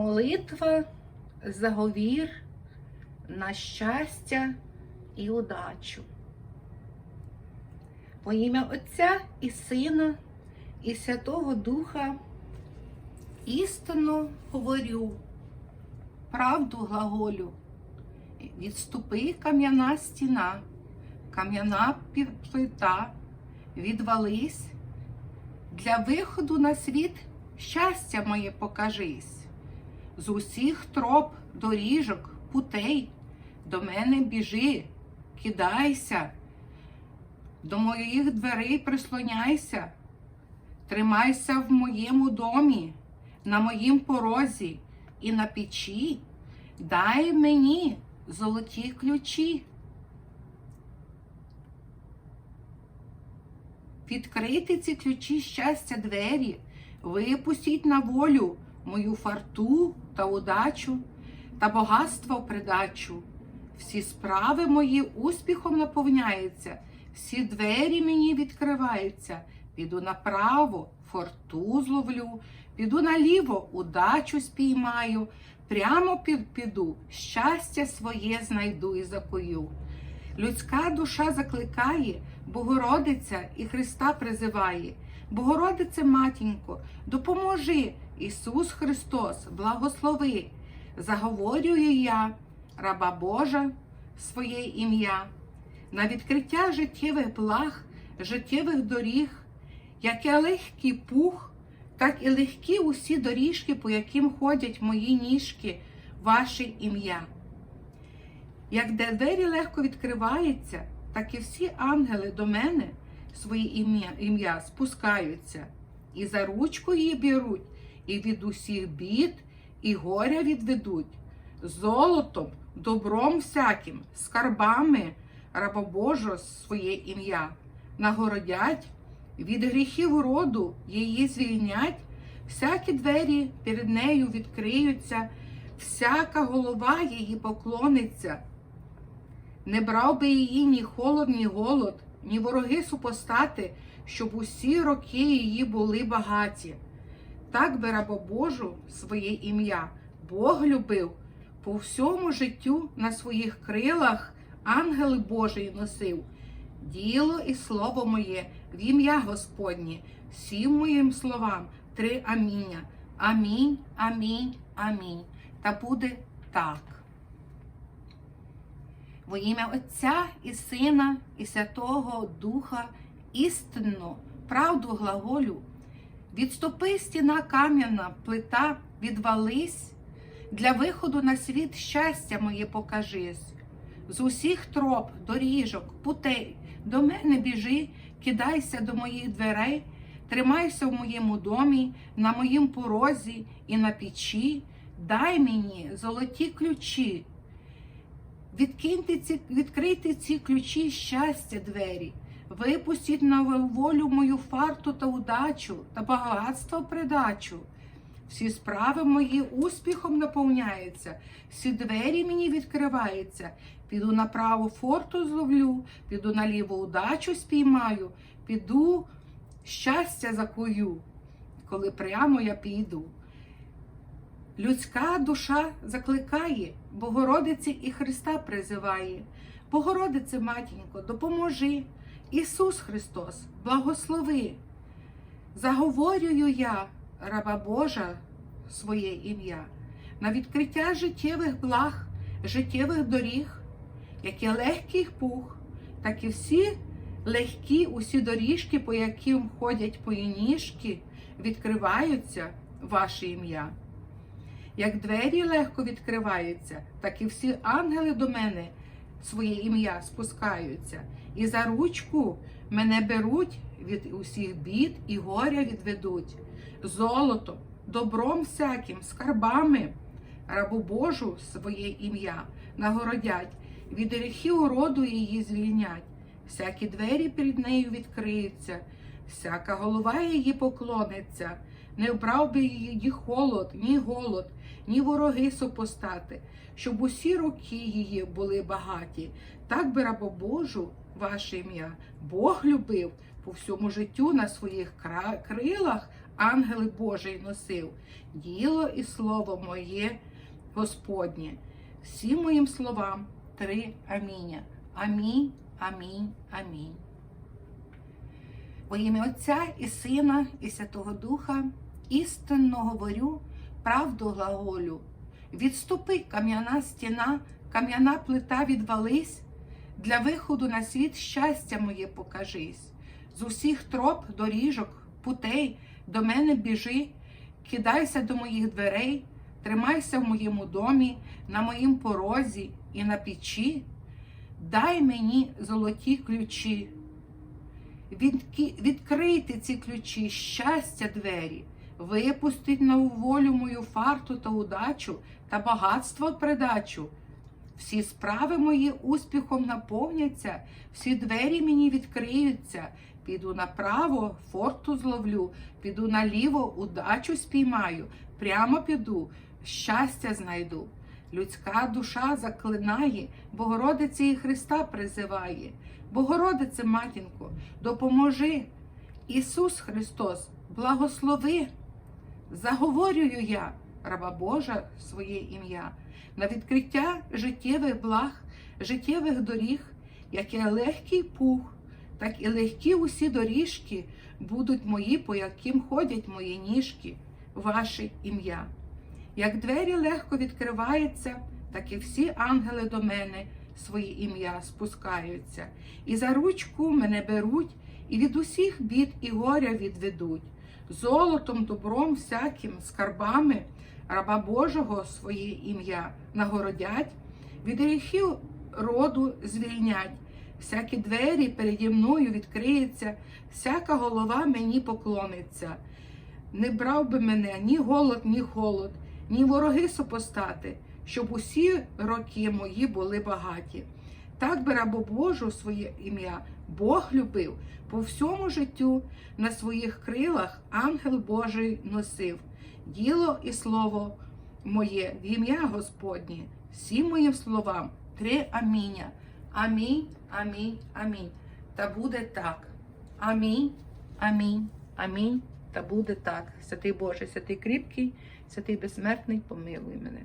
Молитва, заговір на щастя і удачу. Во ім'я Отця і Сина, і Святого Духа істинно говорю, правду глаголю. Відступи кам'яна стіна, кам'яна плита, відвались. Для виходу на світ щастя моє покажись. З усіх троп, доріжок, путей. До мене біжи, кидайся, до моїх дверей прислоняйся, тримайся в моєму домі, на моїм порозі і на печі, дай мені золоті ключі. Відкрийте ці ключі щастя двері, випустіть на волю мою фарту та удачу та багатство в придачу. Всі справи мої успіхом наповняються, всі двері мені відкриваються. Піду направо, форту зловлю, піду наліво, удачу спіймаю, прямо під- піду, щастя своє знайду і закую. Людська душа закликає, Богородиця і Христа призиває. Богородице, матінко, допоможи, Ісус Христос, благослови. Заговорюю я, раба Божа, своє ім'я, на відкриття життєвих благ, життєвих доріг, як і легкий пух, так і легкі усі доріжки, по яким ходять мої ніжки, ваше ім'я. Як де двері легко відкриваються, так і всі ангели до мене своє ім'я спускаються, і за ручку її беруть, і від усіх бід, і горя відведуть, золотом, добром всяким, скарбами рабобожо своє ім'я, нагородять, від гріхів роду її звільнять, всякі двері перед нею відкриються, всяка голова її поклониться. Не брав би її ні холод, ні голод, ні вороги супостати, щоб усі роки її були багаті. Так би рабобожу своє ім'я Бог любив, по всьому життю на своїх крилах ангели Божий носив. Діло і слово моє в ім'я Господнє, всім моїм словам три аміння. Амінь, амінь, амінь. Та буде так. Во ім'я Отця і Сина, і Святого Духа, істинно, правду глаголю, відступи стіна кам'яна, плита, відвались, для виходу на світ щастя моє покажись. З усіх троп, доріжок, путей. До мене біжи, кидайся до моїх дверей, тримайся в моєму домі, на моїм порозі і на печі, дай мені золоті ключі. Відкиньте ці, відкрийте ці ключі щастя двері, випустіть на волю мою фарту та удачу та багатство придачу. Всі справи мої успіхом наповняються, всі двері мені відкриваються. Піду направо форту зловлю, піду наліво удачу спіймаю, піду щастя закую, коли прямо я піду. Людська душа закликає, Богородиці і Христа призиває. Богородице, матінко, допоможи. Ісус Христос, благослови. Заговорюю я, раба Божа, своє ім'я, на відкриття життєвих благ, життєвих доріг, як і легкий пух, так і всі легкі усі доріжки, по яким ходять пої ніжки, відкриваються ваше ім'я. Як двері легко відкриваються, так і всі ангели до мене своє ім'я спускаються, і за ручку мене беруть від усіх бід і горя відведуть, золотом, добром всяким, скарбами, рабу Божу своє ім'я нагородять, від гріхів роду її звільнять, всякі двері перед нею відкриються, всяка голова її поклониться, не вбрав би її холод, ні голод, ні вороги супостати, щоб усі роки її були багаті. Так би рабо Божу, ваше ім'я, Бог любив по всьому життю на своїх крилах ангели Божий носив, діло і слово моє Господнє. Всім моїм словам три аміння. Амінь, амінь, амінь. Во ім'я Отця і Сина, і Святого Духа, істинно говорю, правду глаголю. Відступи кам'яна стіна, кам'яна плита відвались, для виходу на світ щастя моє покажись. З усіх троп, доріжок, путей до мене біжи, кидайся до моїх дверей, тримайся в моєму домі, на моїм порозі і на печі. Дай мені золоті ключі. Відкрийте ці ключі, щастя двері, випустіть на волю мою фарту та удачу та багатство придачу. Всі справи мої успіхом наповняться, всі двері мені відкриються. Піду направо, форту зловлю, піду наліво, удачу спіймаю, прямо піду, щастя знайду. Людська душа заклинає, Богородиці і Христа призиває. Богородице, матінко, допоможи. Ісус Христос, благослови. Заговорюю я, раба Божа, своє ім'я, на відкриття життєвих благ, життєвих доріг, як і легкий пух, так і легкі усі доріжки будуть мої, по яким ходять мої ніжки, ваше ім'я. Як двері легко відкриваються, так і всі ангели до мене своє ім'я спускаються, і за ручку мене беруть, і від усіх бід і горя відведуть. Золотом, добром, всяким скарбами раба Божого своє ім'я нагородять, від гріхів роду звільнять. Всякі двері переді мною відкриються, всяка голова мені поклониться. Не брав би мене ні голод, ні холод, ні вороги супостати, щоб усі роки мої були багаті. Так би рабу Божу своє ім'я Бог любив, по всьому життю на своїх крилах ангел Божий носив. Діло і слово моє в ім'я Господнє, всім моїм словам, три аміння. Амінь, амінь, амінь. Та буде так. Амінь, амінь, амінь. Та буде так. Святий Боже, святий кріпкий, святий безсмертний, помилуй мене.